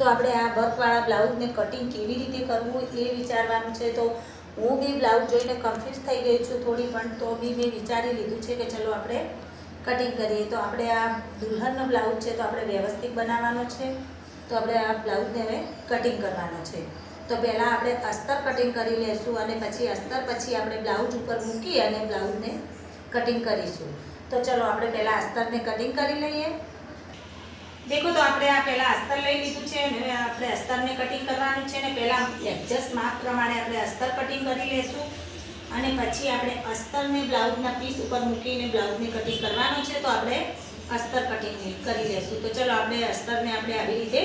તો આપણે આ વર્કવાળા બ્લાઉઝને કટિંગ કેવી રીતે કરવું એ વિચારવાનું છે. તો હું બી બ્લાઉઝ જોઈને કન્ફ્યુઝ થઈ ગઈ છું થોડી, પણ તો બી મેં વિચારી લીધું છે કે ચલો આપણે કટિંગ કરીએ. તો આપણે આ દુલ્હનનો બ્લાઉઝ છે તો આપણે વ્યવસ્થિત બનાવવાનો છે. તો આપણે આ બ્લાઉઝને હવે કટિંગ કરવાનો છે. તો પહેલાં આપણે અસ્તર કટિંગ કરી લેશું અને પછી અસ્તર પછી આપણે બ્લાઉઝ ઉપર મૂકી અને બ્લાઉઝને કટિંગ કરીશું. તો ચલો, આપણે પહેલાં અસ્તરને કટિંગ કરી લઈએ. દેખો તો આપણે આ પહેલાં અસ્તર લઈ લીધું છે અને હવે આપણે અસ્તરને કટિંગ કરવાનું છે ને પહેલાં એડજસ્ટ માપ પ્રમાણે આપણે અસ્તર કટિંગ કરી લેશું. અને પછી આપણે અસ્તરને બ્લાઉઝના પીસ ઉપર મૂકીને બ્લાઉઝને કટિંગ કરવાનું છે તો આપણે અસ્તર કટિંગ કરી લેશું. તો ચલો આપણે અસ્તરને આપણે આવી રીતે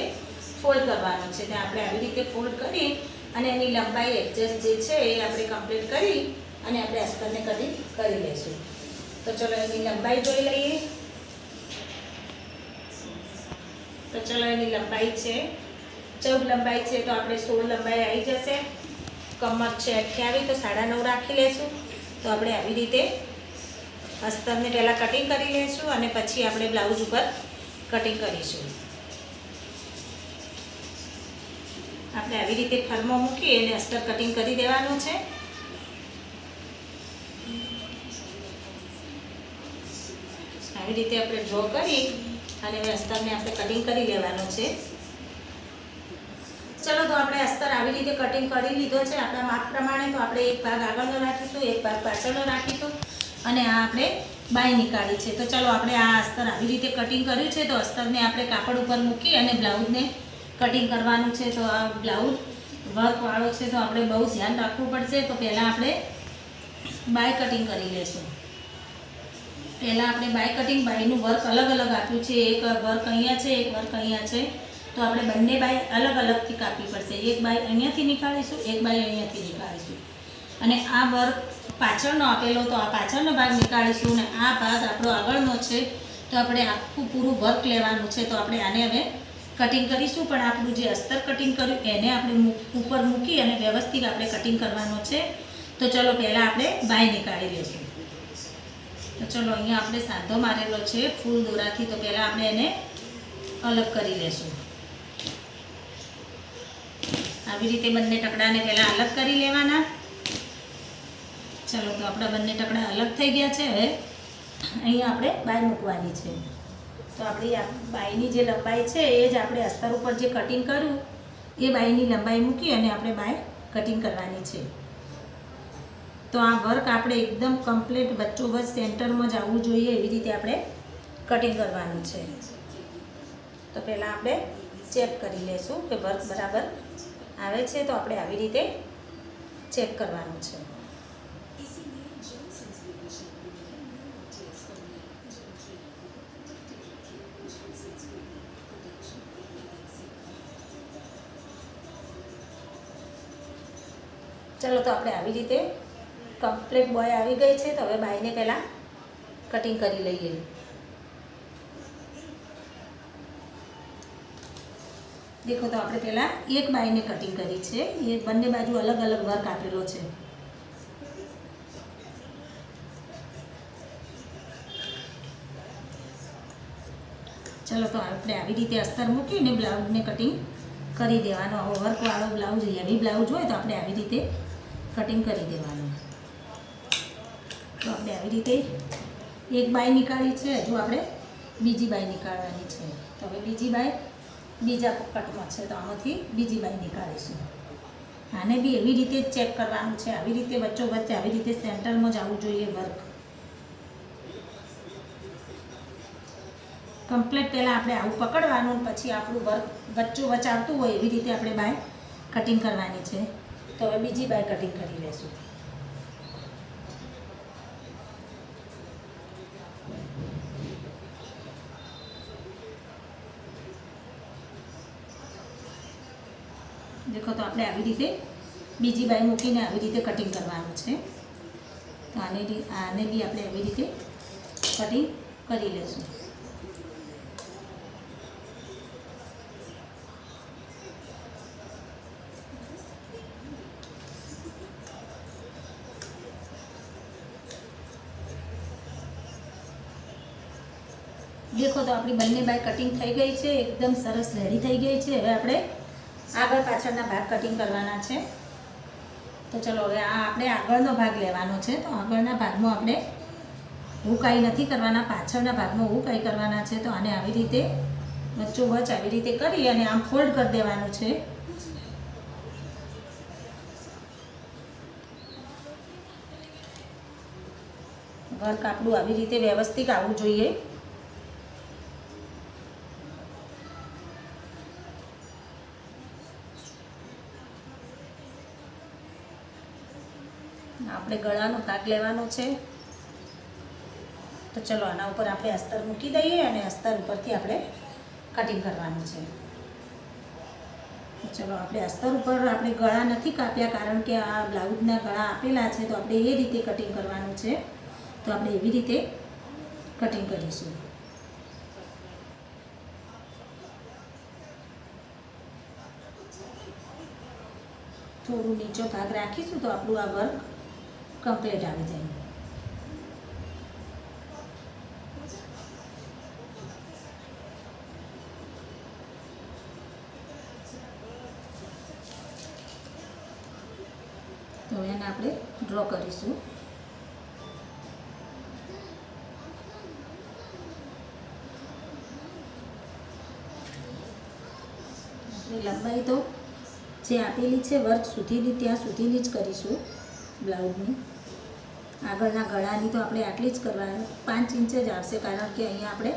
ફોલ્ડ કરવાનું છે. ને આપણે આવી રીતે ફોલ્ડ કરી અને એની લંબાઈ એડજસ્ટ જે છે એ આપણે કમ્પ્લીટ કરી અને આપણે અસ્તરને કટિંગ કરી લઈશું તો ચલો એની લંબાઈ જોઈ લઈએ. તો ચલો એની લંબાઈ છે. ચૌદ લંબાઈ છે તો આપણે સોળ લંબાઈ આવી જશે. કમર છે અઠ્યાવીસ તો સાડા નવ રાખી લેશું. તો આપણે આવી રીતે અસ્તરને પહેલાં કટિંગ કરી લઈશું અને પછી આપણે બ્લાઉઝ ઉપર કટિંગ કરીશું. આપણે આવી રીતે ફરમો મૂકી અને અસ્તર કટિંગ કરી દેવાનું છે. આવી રીતે આપણે ડ્રો કરી અને હવે અસ્તરને આપણે કટિંગ કરી લેવાનું છે. ચલો તો આપણે અસ્તર આવી રીતે કટિંગ કરી લીધો છે. આપણા માપ પ્રમાણે તો આપણે એક ભાગ આગળનો રાખીશું, એક ભાગ પાછળનો રાખીશું અને આ આપણે બાય નીકાળી છે. તો ચલો આપણે આ અસ્તર આવી રીતે કટિંગ કર્યું છે. તો અસ્તરને આપણે કાપડ ઉપર મૂકી અને બ્લાઉઝને કટિંગ કરવાનું છે. તો આ બ્લાઉઝ વર્કવાળો છે. તો આપણે બહુ ધ્યાન રાખવું પડશે. તો પહેલાં આપણે બાય કટિંગ કરી લેશું. પહેલાં આપણે બાય કટિંગ બાયનું વર્ક અલગ અલગ આપ્યું છે. એક વર્ક અહીંયા છે, એક વર્ક અહીંયા છે. તો આપણે બંને બાય અલગ અલગથી કાપવી પડશે. એક બાય અહીંયાથી નીકાળીશું, એક બાય અહીંયાથી નીકાળીશું. અને આ વર્ક પાછળનો આપેલો, તો આ પાછળનો ભાગ નીકાળીશું અને આ ભાગ આપણો આગળનો છે. તો આપણે આખું પૂરું વર્ક લેવાનું છે. તો આપણે આને હવે કટિંગ કરીશું. પણ આપણું જે અસ્તર કટિંગ કર્યું, એને આપણે ઉપર મૂકી અને વ્યવસ્થિત આપણે કટિંગ કરવાનું છે. તો ચલો પહેલાં આપણે બાય નીકાળી લઈશું. તો ચલો, અહીંયા આપણે સાંધો મારેલો છે, ફૂલ દોરાથી. તો પહેલાં આપણે એને અલગ કરી લેશું. આવી રીતે બંને ટકડાને પહેલાં અલગ કરી લેવાના. ચલો, તો આપણા બંને ટકડા અલગ થઈ ગયા છે. હવે અહીંયા આપણે બાય મૂકવાની છે. તો આપણી બાયની જે લંબાઈ છે, એ જ આપણે અસ્તર ઉપર જે કટિંગ કર્યું, એ બાયની લંબાઈ મૂકી અને આપણે બાય કટિંગ કરવાની છે. તો આ વર્ક આપણે એકદમ કમ્પ્લીટ વચ્ચોવચ્ચ સેન્ટરમાં જ આવવું જોઈએ એવી રીતે આપણે કટિંગ કરવાનું છે. તો પહેલાં આપણે ચેક કરી લેશું કે વર્ક બરાબર આવે છે તો આપણે આવી રીતે ચેક કરવાનું છે. ચલો તો આપણે આવી રીતે કમ્પ્લીટ બોય આવી ગઈ છે, તો હવે બાઈને પહેલાં કટિંગ કરી લઈએ. દેખો તો આપણે પહેલાં એક બાઈને કટિંગ કરી છે, એ બંને બાજુ અલગ અલગ વર્ક આપેલો છે. ચલો તો આપણે આવી રીતે અસ્તર મૂકીને બ્લાઉઝને કટિંગ કરી દેવાનો. આવો વર્કવાળો બ્લાઉઝ, હેવી બ્લાઉઝ હોય તો આપણે આવી રીતે કટિંગ કરી દેવાનું. રીતે એક બાય નીકાળી છે, હજુ આપણે બીજી બાય નીકાળવાની છે. તો હવે બીજી બાય બીજા કટમાં છે, તો આમાંથી બીજી બાય નીકાળીશું. આને બી એવી રીતે જ ચેક કરવાનું છે, આવી રીતે વચ્ચો વચ્ચે આવી રીતે સેન્ટરમાં જ આવવું જોઈએ વર્ક. કમ્પ્લીટ પહેલાં આપણે આવું પકડવાનું, પછી આપણું વર્ક વચ્ચો વચ્ચ આવતું હોય એવી રીતે આપણે બાય કટિંગ કરવાની છે. તો હવે બીજી બાય કટિંગ કરી લેશું. દેખો તો આપણે આવી રીતે બીજી બાય મૂકીને આવી રીતે કટિંગ કરવાનું છે. તો આને આને બી આપણે આવી રીતે કટિંગ કરી લેશું દેખો તો આપણી બંને બાય કટિંગ થઈ ગઈ છે, એકદમ સરસ રેડી થઈ ગઈ છે. હવે આપણે આગળ પાછળના ભાગ કટિંગ કરવાના છે. તો ચલો હવે આ આપણે આગળનો ભાગ લેવાનો છે. તો આગળના ભાગમાં આપણે હું કાંઈ નથી કરવાના, પાછળના ભાગમાં હું કાંઈ કરવાના છે. તો આને આવી રીતે વચ્ચોવચ આવી રીતે કરી અને આમ ફોલ્ડ કરી દેવાનું છે. વર્ક આપણું આવી રીતે વ્યવસ્થિત આવવું જોઈએ. આપણે ગળાનો ભાગ લેવાનો છે. તો ચલો આના ઉપર આપણે અસ્તર મૂકી દઈએ અને અસ્તર ઉપરથી આપણે કટિંગ કરવાનું છે. ચલો આપણે અસ્તર ઉપર આપણે ગળા નથી કાપ્યા કારણ કે આ બ્લાઉઝના ગળા આપેલા છે, તો આપણે એ રીતે કટિંગ કરવાનું છે. તો આપણે એવી રીતે કટિંગ કરીશું. થોડું નીચો ભાગ રાખીશું તો આપણું આ વર્ક કમ્પ્લીટ આવી જાય. તો એને આપણે ડ્રો કરીશું. લંબાઈ તો જે આપેલી છે વર્ક સુધીની, ત્યાં સુધીની જ કરીશું બ્લાઉઝની. આગળના ગળાની તો આપણે આટલી જ કરવાની. પાંચ ઇંચ જ આવશે કારણ કે અહીંયા આપણે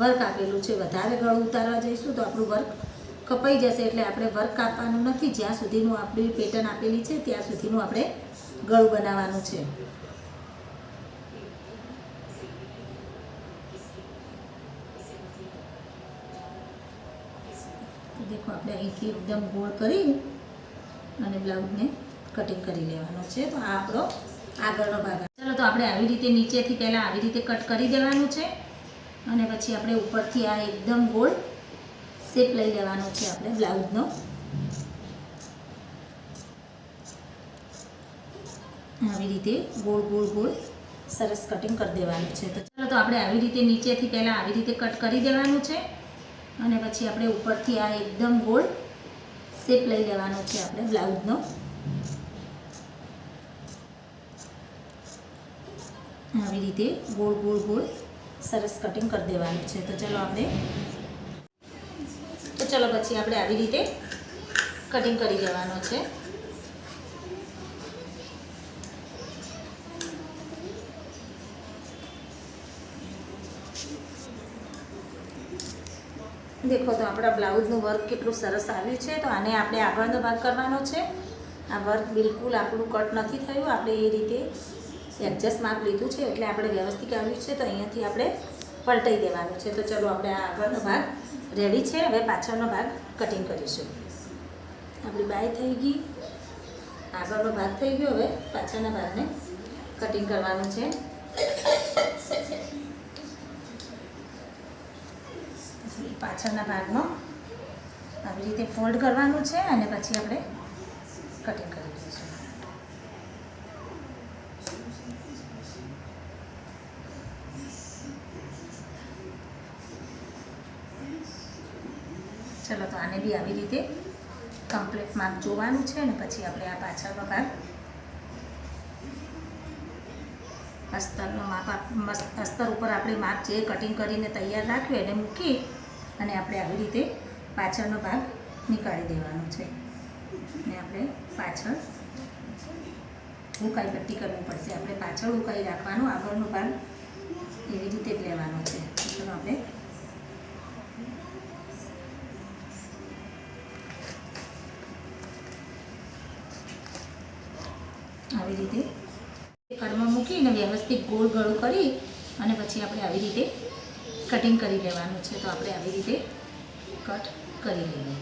વર્ક આપેલું છે. વધારે ગળું ઉતારવા જઈશું તો આપણું વર્ક કપાઈ જશે એટલે આપણે વર્ક કાપવાનું નથી. જ્યાં સુધીનું આપણી પેટર્ન આપેલી છે, ત્યાં સુધીનું આપણે ગળું બનાવવાનું છે. દેખો, આપણે અહીંથી એકદમ ગોળ કરી અને બ્લાઉઝને કટિંગ કરી લેવાનો છે. તો આ આપણો આગળનો ભાગ તો આપણે આવી રીતે નીચેથી પહેલાં આવી રીતે કટ કરી દેવાનું છે. અને પછી આપણે ઉપરથી આ એકદમ ગોળ શેપ લઈ લેવાનો છે આપણે બ્લાઉઝનો. આવી રીતે ગોળ ગોળ ગોળ સરસ કટિંગ કરી દેવાનું છે. તો ચાલો તો આપણે આવી રીતે નીચેથી પહેલાં આવી રીતે કટ કરી દેવાનું છે. અને પછી આપણે ઉપરથી આ એકદમ ગોળ શેપ લઈ લેવાનો છે આપણે બ્લાઉઝનો. આવી રીતે ગોળ ગોળ ગોળ સરસ કટિંગ કરી દેવાનું છે. તો ચલો આપણે તો ચલો પછી આપણે આવી રીતે કટિંગ કરી દેવાનો છે. દેખો તો આપણા બ્લાઉઝનું વર્ક કેટલું સરસ આવ્યું છે. તો આને આપણે આગળનો ભાગ કરવાનો છે. આ વર્ક બિલકુલ આપણું કટ નથી થયું. આપણે એ રીતે એડજસ્ટ માપ લીધું છે એટલે આપણે વ્યવસ્થિત આવ્યું છે, તો અહીંયાથી આપણે પલટાઈ દેવાનું છે. તો ચલો, આપણે આ આગળનો ભાગ રેડી છે. હવે પાછળનો ભાગ કટિંગ કરીશું. આપણી બાય થઈ ગઈ. આગળનો ભાગ થઈ ગયો. હવે પાછળના ભાગને કટિંગ કરવાનું છે. પાછળના ભાગમાં આવી રીતે ફોલ્ડ કરવાનું છે અને પછી આપણે કટિંગ કરી ચલો, તો આને બી આવી રીતે કમ્પ્લીટ માપ જોવાનું છે અને પછી આપણે આ પાછળનો ભાગ અસ્તરનો માપ અસ્તર ઉપર આપણે માપ જે કટિંગ કરીને તૈયાર રાખ્યું એને મૂકી અને આપણે આવી રીતે પાછળનો ભાગ નીકાળી દેવાનો છે. ને આપણે પાછળ ઉકાઈ પટ્ટી કરવી પડશે. આપણે પાછળ ઉકાઈ રાખવાનું, આગળનો ભાગ એવી રીતે જ લેવાનો છે. તો આપણે આવી રીતે કડમાં મૂકીને વ્યવસ્થિત ગોળ ગળું કરી અને પછી આપણે આવી રીતે કટિંગ કરી લેવાનું છે. તો આપણે આવી રીતે કટ કરી લઈએ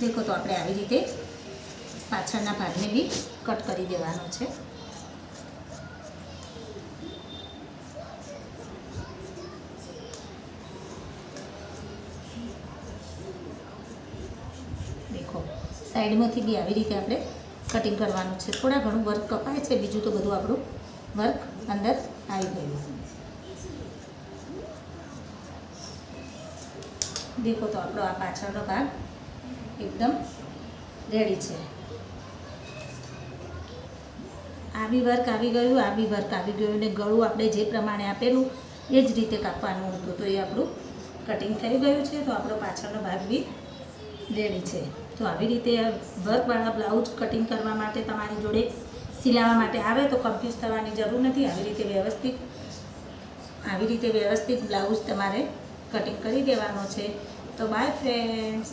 દેખો તો આપણે આવી રીતે પાછળના ભાગને બી કટ કરી દેવાનો છે. સાઈડમાંથી બી આવી રીતે આપણે કટિંગ કરવાનું છે. થોડા ઘણું વર્ક કપાય છે, બીજું તો બધું આપણું વર્ક અંદર આવી ગયું. દેખો તો આપણો આ પાછળનો ભાગ એકદમ રેડી છે. આ બી વર્ક આવી ગયું, આ બી વર્ક આવી ગયું અને ગળું આપણે જે પ્રમાણે આપેલું એ જ રીતે કાપવાનું હતું. તો એ આપણું કટિંગ થઈ ગયું છે, તો આપણો પાછળનો ભાગ બી રેડી છે. તો આવી રીતે વર્કવાળા બ્લાઉઝ કટિંગ કરવા માટે તમારી જોડે સિલાવવા માટે આવે તો કન્ફ્યુઝ થવાની જરૂર નથી. આવી રીતે વ્યવસ્થિત, આવી રીતે વ્યવસ્થિત બ્લાઉઝ તમારે કટિંગ કરી દેવાનો છે. તો બાય ફ્રેન્ડ્સ